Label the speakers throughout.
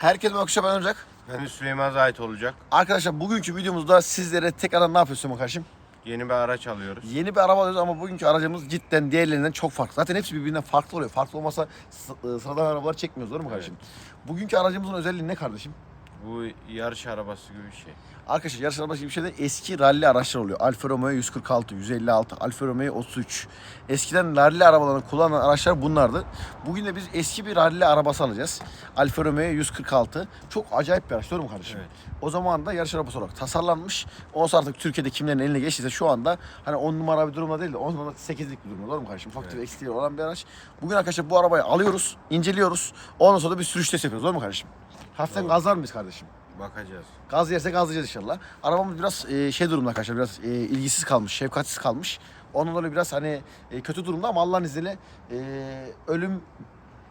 Speaker 1: Herkese bakışa ben olacak.
Speaker 2: Ben de Süleyman Zahit olacak.
Speaker 1: Arkadaşlar bugünkü videomuzda sizlere tekrardan ne yapıyorsun kardeşim?
Speaker 2: Yeni bir araç alıyoruz.
Speaker 1: Yeni bir araba alıyoruz ama bugünkü aracımız cidden diğerlerinden çok farklı. Zaten hepsi birbirinden farklı oluyor. Farklı olmasa e, sıradan arabalar çekmiyoruz değil mi kardeşim? Bugünkü aracımızın özelliği ne kardeşim?
Speaker 2: Bu yarış arabası gibi bir şey.
Speaker 1: Arkadaşlar yarış arabası gibi bir şey de eski ralli araçlar oluyor. Alfa Romeo 146, 156, Alfa Romeo 33. Eskiden ralli arabalarını kullanan araçlar bunlardı. Bugün de biz eski bir ralli arabası alacağız. Alfa Romeo 146. Çok acayip bir araç değil mi kardeşim?
Speaker 2: Evet.
Speaker 1: O zaman da yarış arabası olarak tasarlanmış. Sonra artık Türkiye'de kimlerin eline geçtiyse şu anda hani 10 numara bir durumda değil de 10 numara 8'lik bir durumda doğru mu kardeşim? Ufak tefek eksikliği olan bir araç. Bugün arkadaşlar bu arabayı alıyoruz, inceliyoruz. Ondan sonra da bir sürüş test yapıyoruz doğru mu kardeşim? Hafiften gazlar mıyız kardeşim?
Speaker 2: Bakacağız.
Speaker 1: Gaz yerse gazlayacağız inşallah. Arabamız biraz e, şey durumda arkadaşlar biraz e, ilgisiz kalmış, şefkatsiz kalmış. Onun dolayı biraz hani e, kötü durumda ama Allah'ın izniyle e, ölüm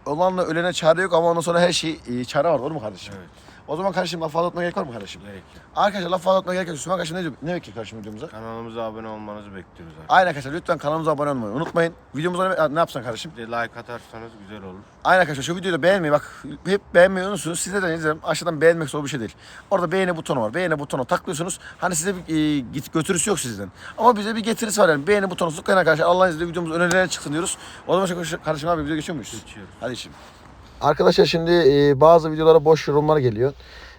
Speaker 1: olanla ölene çare yok ama ondan sonra her şey e, çare var doğru mu kardeşim?
Speaker 2: Evet.
Speaker 1: O zaman kardeşim laf fazla atmaya gerek var mı kardeşim?
Speaker 2: Gerek yok.
Speaker 1: Arkadaşlar laf fazla atmaya gerek yok. Süleyman kardeşim ne, diyor- ne bekliyor kardeşim videomuza?
Speaker 2: Kanalımıza abone olmanızı bekliyoruz artık.
Speaker 1: Aynen arkadaşlar lütfen kanalımıza abone olmayı unutmayın. Videomuza ne, ne yapsan kardeşim?
Speaker 2: Bir de like atarsanız güzel olur.
Speaker 1: Aynen arkadaşlar şu videoyu da beğenmeyi bak hep beğenmeyi unutsunuz. Size de izlerim aşağıdan beğenmek zor bir şey değil. Orada beğeni butonu var. Beğeni butonu tıklıyorsunuz. Hani size bir e, git götürüsü yok sizden. Ama bize bir getirisi var yani. Beğeni butonu tıklayın arkadaşlar. Allah'ın izniyle videomuz önerilerine çıksın diyoruz. O zaman kardeşim abi video geçiyor muyuz?
Speaker 2: Geçiyoruz.
Speaker 1: Hadi şimdi. Arkadaşlar şimdi e, bazı videolara boş yorumlar geliyor.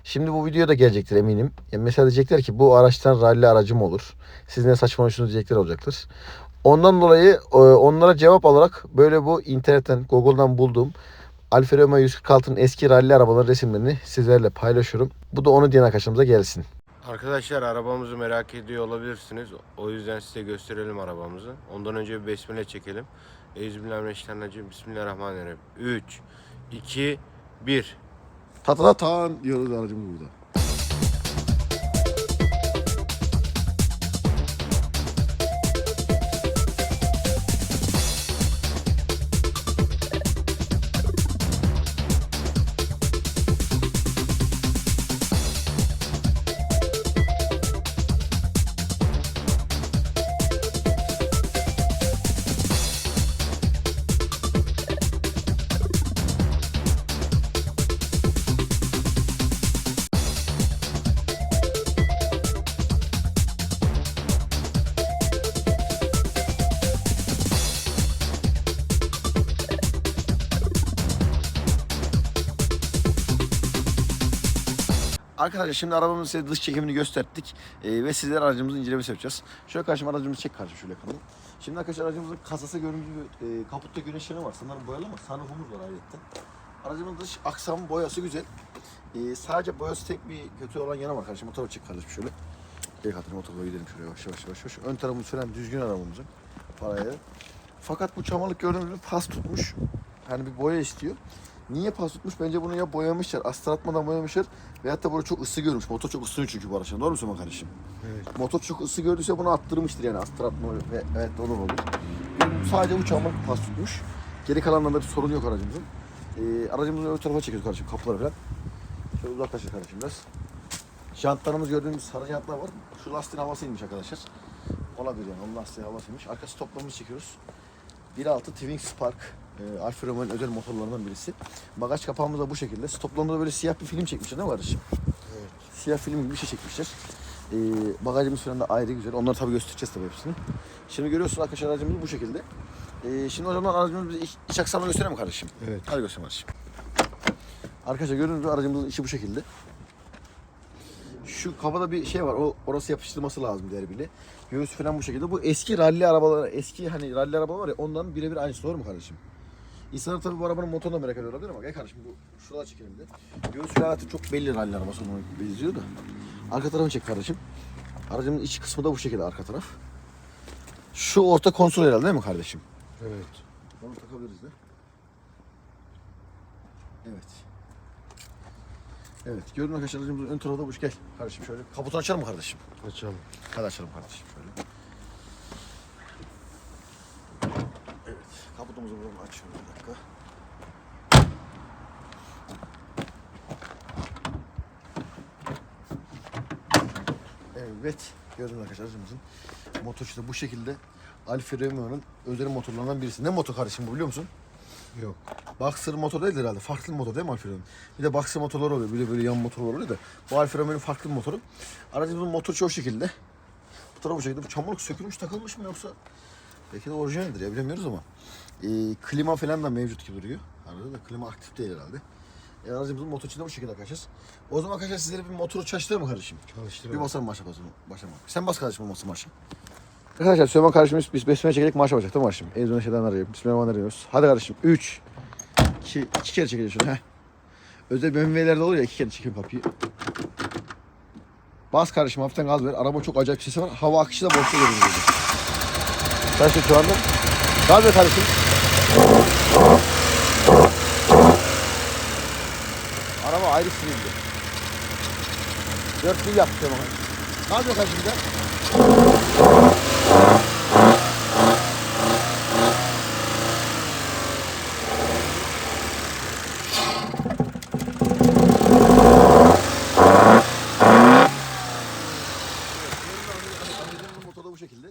Speaker 1: Şimdi bu video da gelecektir eminim. Mesela diyecekler ki bu araçtan ralli aracım olur. Siz ne saçmalıyorsunuz diyecekler olacaktır. Ondan dolayı e, onlara cevap olarak böyle bu internetten, Google'dan bulduğum Alfa Romeo 146'nın eski ralli arabaların resimlerini sizlerle paylaşıyorum. Bu da onu diyen arkadaşlarımıza gelsin.
Speaker 2: Arkadaşlar arabamızı merak ediyor olabilirsiniz. O yüzden size gösterelim arabamızı. Ondan önce bir besmele çekelim. Euzubillahimineşşeytanirracim. Bismillahirrahmanirrahim. 3, 2, 1.
Speaker 1: Tatata tan diyoruz aracımız burada. Arkadaşlar şimdi arabamızın size dış çekimini gösterdik Ee, ve sizlere aracımızın incelemesi yapacağız. Şöyle karşıma aracımızı çek kardeşim şöyle yakalım. Şimdi arkadaşlar aracımızın kasası gibi e, kaputta güneş yanı var. Sanırım boyalı ama sunroofumuz var ayrıca. Aracımın dış aksamı boyası güzel. Ee, sadece boyası tek bir kötü olan yanı var kardeşim. Motoru çek kardeşim şöyle. Gel katına motorla gidelim şuraya yavaş yavaş yavaş. yavaş. Ön tarafımız falan düzgün arabamızın. Paraya. Fakat bu çamalık gördüğünüz gibi pas tutmuş. Hani bir boya istiyor. Niye pas tutmuş? Bence bunu ya boyamışlar, astar atmadan boyamışlar veyahut da burada çok ısı görmüş. Motor çok ısınıyor çünkü bu araçta. Doğru musun kardeşim?
Speaker 2: Evet.
Speaker 1: Motor çok ısı gördüyse bunu attırmıştır yani astar atma ve evet olur olur. Sadece bu çamur pas tutmuş. Geri kalanlarında bir sorun yok aracımızın. Ee, aracımızı öbür tarafa çekiyoruz kardeşim kapıları falan. Şöyle uzaklaşır kardeşim biraz. Jantlarımız gördüğünüz sarı jantlar var. Şu lastiğin havasıymış arkadaşlar. Olabilir yani onun lastiği havasıymış. Arka stoplarımızı çekiyoruz. 1.6 Twin Spark. E, Alfa Romeo'nun özel motorlarından birisi. Bagaj kapağımız da bu şekilde. Stoplarında böyle siyah bir film çekmişler değil mi kardeşim?
Speaker 2: Evet.
Speaker 1: Siyah film gibi bir şey çekmişler. E, bagajımız falan da ayrı güzel. Onları tabii göstereceğiz tabii hepsini. Şimdi görüyorsunuz arkadaşlar aracımız bu şekilde. E, şimdi o zaman aracımızı bir iç, iç aksamını gösterelim mi kardeşim?
Speaker 2: Evet.
Speaker 1: Hadi göstereyim kardeşim. Arkadaşlar gördüğünüz gibi aracımızın içi bu şekilde. Şu kafada bir şey var. O orası yapıştırması lazım derbiyle. Göğüs falan bu şekilde. Bu eski ralli arabalar, eski hani ralli araba var ya ondan birebir aynısı doğru mu kardeşim? İnsanlar tabii bu arabanın motorunu da merak ediyor olabilir ama gel kardeşim bu şurada çekelim de. Göğüs zaten çok belli ralli arabası ona benziyor da. Arka tarafını çek kardeşim. Aracımın iç kısmı da bu şekilde arka taraf. Şu orta konsol herhalde değil mi kardeşim?
Speaker 2: Evet.
Speaker 1: Onu takabiliriz de. Evet. Evet. Gördün mü arkadaşlar aracımızın ön tarafı da bu. Gel kardeşim şöyle. Kaputunu açalım mı kardeşim?
Speaker 2: Açalım.
Speaker 1: Hadi açalım kardeşim şöyle. Evet. Kaputumuzu buradan açıyorum bir dakika. Evet. Gördün mü arkadaşlar aracımızın motor işte bu şekilde Alfa Romeo'nun özel motorlarından birisi. Ne motor kardeşim bu biliyor musun?
Speaker 2: Yok.
Speaker 1: Boxer motor değil herhalde. Farklı bir motor değil mi Alfa Romeo? Bir de Boxer motorlar oluyor. Böyle böyle yan motorlar oluyor da. Bu Alfa Romeo'nun farklı bir motoru. Aracımızın motor çoğu şekilde. Bu tarafı bu şekilde. Bu çamurluk sökülmüş takılmış mı yoksa? Belki de orijinaldir ya bilemiyoruz ama. Ee, klima falan da mevcut gibi duruyor. Arada da klima aktif değil herhalde. E, aracımızın motor içinde bu şekilde arkadaşlar. O zaman arkadaşlar sizlere bir motoru çalıştırır mı kardeşim?
Speaker 2: Çalıştır.
Speaker 1: Bir basalım marşa basalım. Başlama. Sen bas kardeşim olmasın marşa. Arkadaşlar Süleyman kardeşimiz biz besmele çekerek marşa basacak değil mi kardeşim? En son şeyden arayayım. Bismillahirrahmanirrahim. Hadi kardeşim. 3 2 2 kere çekeceğiz şunu. Heh. Özel BMW'lerde olur ya iki kere çekin kapıyı. Bas kardeşim hafiften gaz ver. Araba çok acayip sesi var. Hava akışı da boşta görünüyor. Kardeşim şu anda. Gaz ver kardeşim. Araba ayrı silindir. Dört bir yaptı ama. Gaz ver kardeşim bir de. Motor da bu şekilde.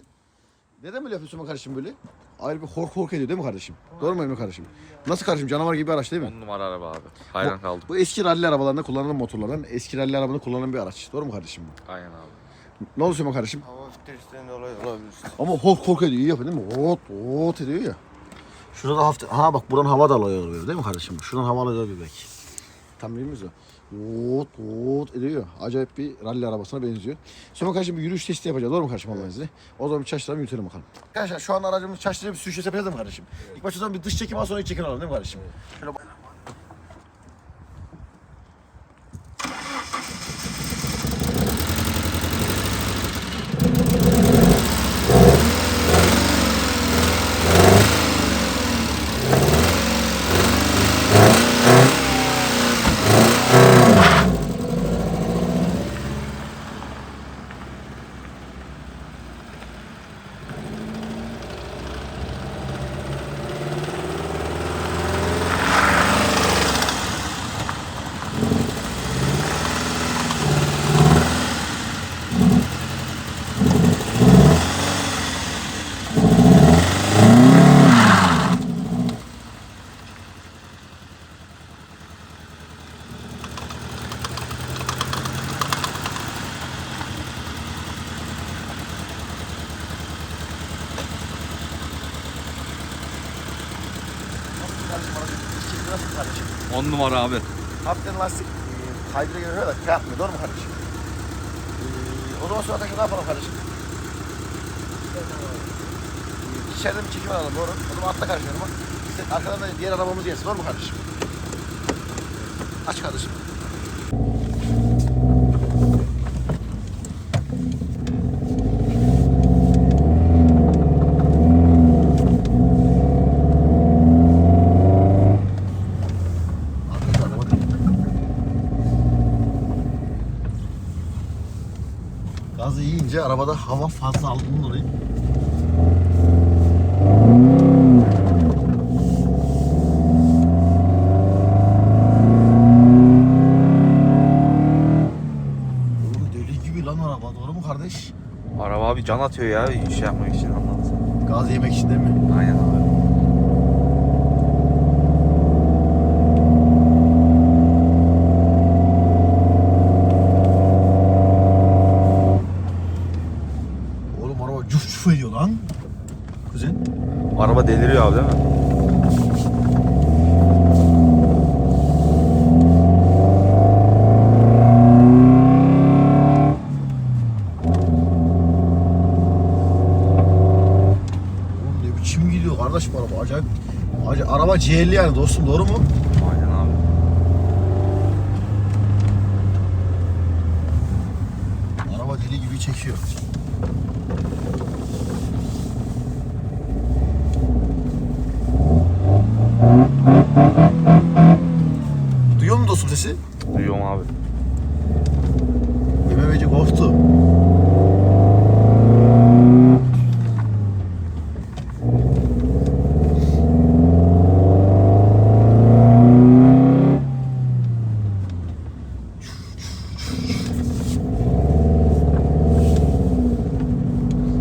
Speaker 1: Neden böyle yapıyorsun kardeşim böyle? Ayrı bir kork kork ediyor değil mi kardeşim? Doğru mu Emre kardeşim? Nasıl kardeşim? Canavar gibi bir araç değil mi?
Speaker 3: 10 numara araba abi. Hayran kaldım.
Speaker 1: Bu eski ralli arabalarında kullanılan motorlardan eski ralli arabada kullanılan bir araç. Doğru mu kardeşim bu?
Speaker 3: Aynen abi.
Speaker 1: Ne oluyor Süleyman kardeşim?
Speaker 2: Hava filtresinden dolayı olabilir.
Speaker 1: Ama kork kork ediyor. iyi yapıyor değil mi? Hot hot ediyor ya. Şurada da hafif... Ha bak buradan hava da alıyor değil mi kardeşim? Şuradan hava alıyor bir belki. Tam miyiz o? Hot hot ediyor. Acayip bir ralli arabasına benziyor. Sonra kardeşim bir yürüyüş testi yapacağız. Doğru mu kardeşim Allah'ın izniyle? O zaman bir çalıştıralım yürütelim bakalım. Arkadaşlar şu an aracımız çalıştırıp bir sürüş yapacağız mi kardeşim? İlk başta bir dış çekim al sonra iç çekim alalım değil mi kardeşim? Şöyle
Speaker 3: 10 numara abi.
Speaker 1: Hafiften lastik e, kaydıra geliyor da şey yapmıyor. Doğru mu kardeşim? E, o zaman sonra ne yapalım kardeşim? E, İçeride bir çekim alalım doğru. O zaman atla kardeşim yanıma. İşte arkadan da diğer arabamız gelsin. Doğru mu kardeşim? Aç kardeşim. Arkadaşlar araba değil. Gazı yiyince arabada hava fazla aldığından dolayı Oğlum deli gibi lan araba doğru mu kardeş?
Speaker 3: Araba abi can atıyor ya şey yapmak için anlatsam.
Speaker 1: Gaz yemek için değil mi?
Speaker 3: Aynen abi.
Speaker 1: Oğlum araba cuf cuf ediyor lan. Kuzen.
Speaker 3: Araba deliriyor abi değil mi?
Speaker 1: Oğlum ne biçim gidiyor kardeşim araba acayip. acayip. Araba ciğerli yani dostum doğru mu?
Speaker 3: Aynen abi.
Speaker 1: Araba deli gibi çekiyor. Duyuyor musun dostum sesi?
Speaker 3: Duyuyorum abi.
Speaker 1: BMW'ci korktu.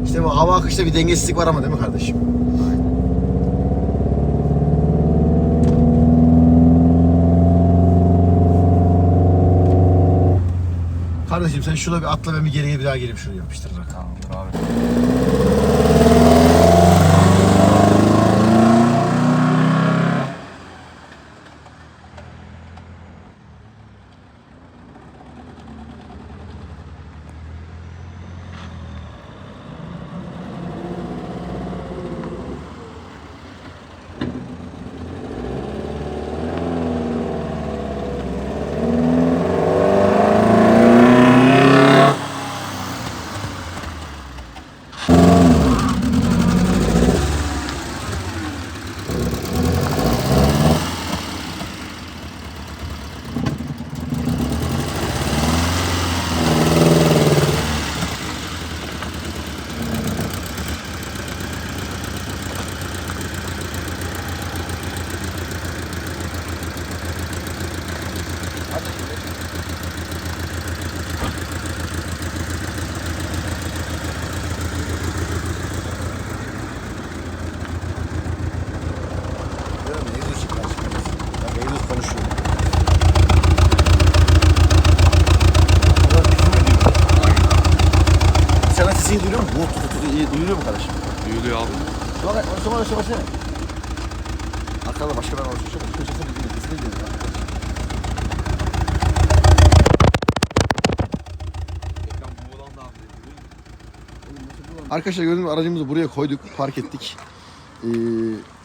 Speaker 1: İşte bu hava akışta bir dengesizlik var ama değil mi kardeşim? Kardeşim sen şurada bir atla ben bir geriye bir daha gelip şuraya yapıştırırım.
Speaker 3: Tamamdır abi.
Speaker 1: Görüyor musun? Egzoz çık kardeşim. Bak egzoz konuşuyor. Bunlar küfür mü diyor? Duyuyor musun? Bu tutu tutu iyi duyuluyor mu kardeşim?
Speaker 3: Duyuluyor abi.
Speaker 1: Sonra sonra sonra sonra. Arkada başka ben olsun. Sesini duyuyor.
Speaker 3: Ekran buğulan da abi.
Speaker 1: Arkadaşlar gördüğünüz gibi aracımızı buraya koyduk, park ettik. Ee,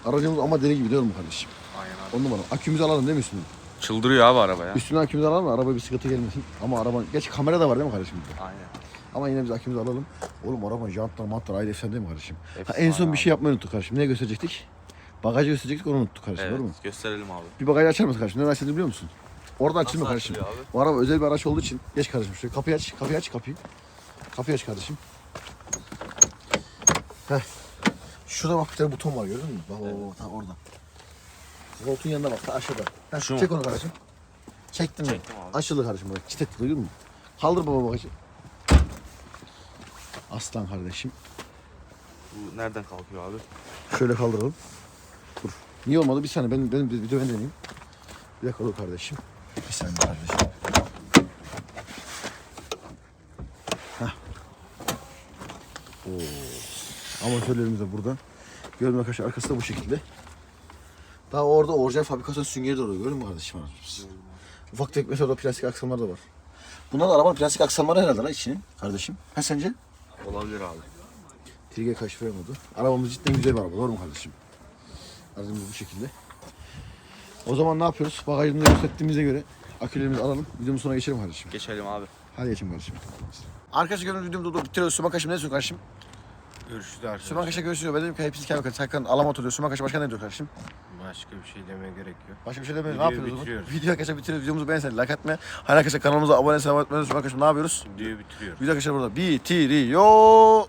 Speaker 1: aracımız ama deli gibi değil mi kardeşim?
Speaker 3: Aynen abi.
Speaker 1: On numara. Akümüzü alalım değil mi üstüne?
Speaker 3: Çıldırıyor abi araba ya.
Speaker 1: Üstüne akümüzü alalım araba bir sıkıntı gelmesin. Ama araba... Geç kamera da var değil mi kardeşim?
Speaker 3: Aynen.
Speaker 1: Ama yine biz akümüzü alalım. Oğlum araba jantlar mantlar ayrı efsane değil mi kardeşim? Ha, en son bir
Speaker 3: abi.
Speaker 1: şey yapmayı unuttuk kardeşim. Ne gösterecektik? Bagajı gösterecektik onu unuttuk kardeşim
Speaker 3: Evet
Speaker 1: doğru mu?
Speaker 3: gösterelim abi.
Speaker 1: Bir bagajı açar mısın kardeşim? Ne açtığını biliyor musun? Orada açılmıyor kardeşim.
Speaker 3: açılıyor abi?
Speaker 1: Bu araba özel bir araç olduğu için geç kardeşim şuraya. Kapıyı aç, kapıyı aç, kapıyı. Kapıyı aç kardeşim. Heh. Şurada bak bir tane buton var gördün mü? Bak bak bak tam orada. Koltuğun yanında bak ta aşağıda. Heh,
Speaker 3: Şu mu?
Speaker 1: çek onu kardeşim. Çektim mi?
Speaker 3: Çektim abi.
Speaker 1: Açıldı kardeşim bak. Çitet duydun mu? Kaldır baba bagajı. Aslan kardeşim.
Speaker 3: Bu nereden kalkıyor abi?
Speaker 1: Şöyle kaldıralım. Dur. Niye olmadı? Bir saniye ben, ben, bir de ben deneyeyim. Bir dakika dur kardeşim. Bir saniye kardeşim. Heh. Oo. Amatörlerimiz de burada. Gördüm arkadaşlar arkası da bu şekilde. Daha orada orijinal fabrikasyon süngeri de orada. Görüyor musun kardeşim? Ufak tefek mesela plastik aksamlar da var. Bunlar da arabanın plastik aksamları herhalde lan içinin kardeşim. Ha sence?
Speaker 3: Olabilir abi.
Speaker 1: Trigger kaç modu. Arabamız cidden güzel bir araba. Doğru mu kardeşim? Aracımız bu şekilde. O zaman ne yapıyoruz? Bagajımızı gösterdiğimize göre akülerimizi alalım. Videomuz sonuna geçelim kardeşim.
Speaker 3: Geçelim abi.
Speaker 1: Hadi geçelim kardeşim. Arkadaşlar gördüğünüz videomu durdurup bitiriyoruz. Süman Kaşım ne diyorsun kardeşim?
Speaker 2: Görüşürüz
Speaker 1: Süman
Speaker 2: arkadaşlar.
Speaker 1: Kaş'a görüşürüz. Ben dedim ki hepsi bakın. Sakın alamato diyor. Süman Kaş'a başka ne diyor kardeşim?
Speaker 2: Başka bir şey demeye gerek yok.
Speaker 1: Başka bir şey demeyiz. Ne
Speaker 2: Videoyu
Speaker 1: yapıyoruz o zaman?
Speaker 2: bitiriyoruz.
Speaker 1: Video arkadaşlar bitiriyoruz. Videomuzu beğenseniz like atmayı. Hani arkadaşlar kanalımıza abone olmayı unutmayın. Kaş'ım ne yapıyoruz?
Speaker 2: Videoyu bitiriyoruz.
Speaker 1: Video arkadaşlar burada. Bitiriyor.